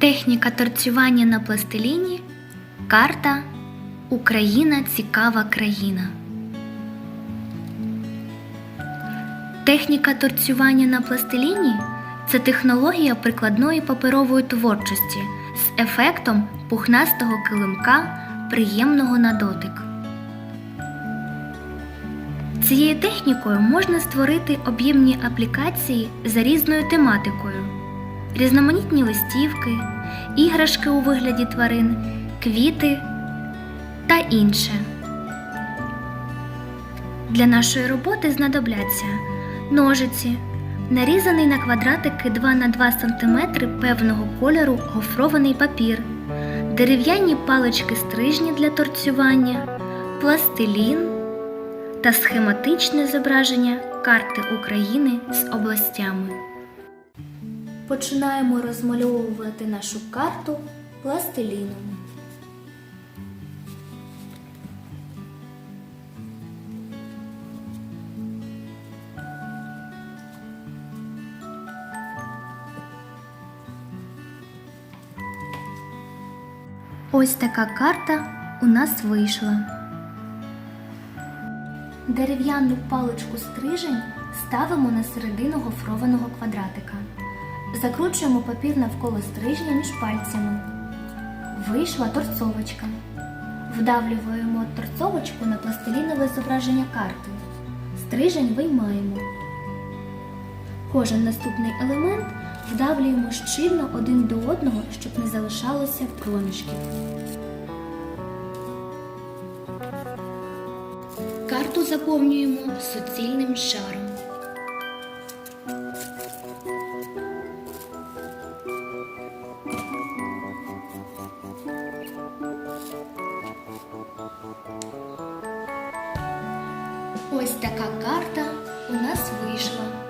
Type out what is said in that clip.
Техніка торцювання на пластиліні. Карта Україна цікава країна. Техніка торцювання на пластиліні це технологія прикладної паперової творчості з ефектом пухнастого килимка, приємного на дотик. Цією технікою можна створити об'ємні аплікації за різною тематикою, різноманітні листівки, іграшки у вигляді тварин, квіти та інше. Для нашої роботи знадобляться ножиці, нарізаний на квадратики 2 на 2 см певного кольору гофрований папір, дерев'яні палички стрижні для торцювання, пластилін та схематичне зображення карти України з областями. Починаємо розмальовувати нашу карту пластиліном. Ось така карта у нас вийшла. Дерев'яну паличку стрижень ставимо на середину гофрованого квадратика. Закручуємо папір навколо стрижня між пальцями. Вийшла торцовочка. Вдавлюємо торцовочку на пластилінове зображення карти. Стрижень виймаємо. Кожен наступний елемент вдавлюємо щільно один до одного, щоб не залишалося проміжків. Карту заповнюємо суцільним шаром. Ось така карта у нас вийшла.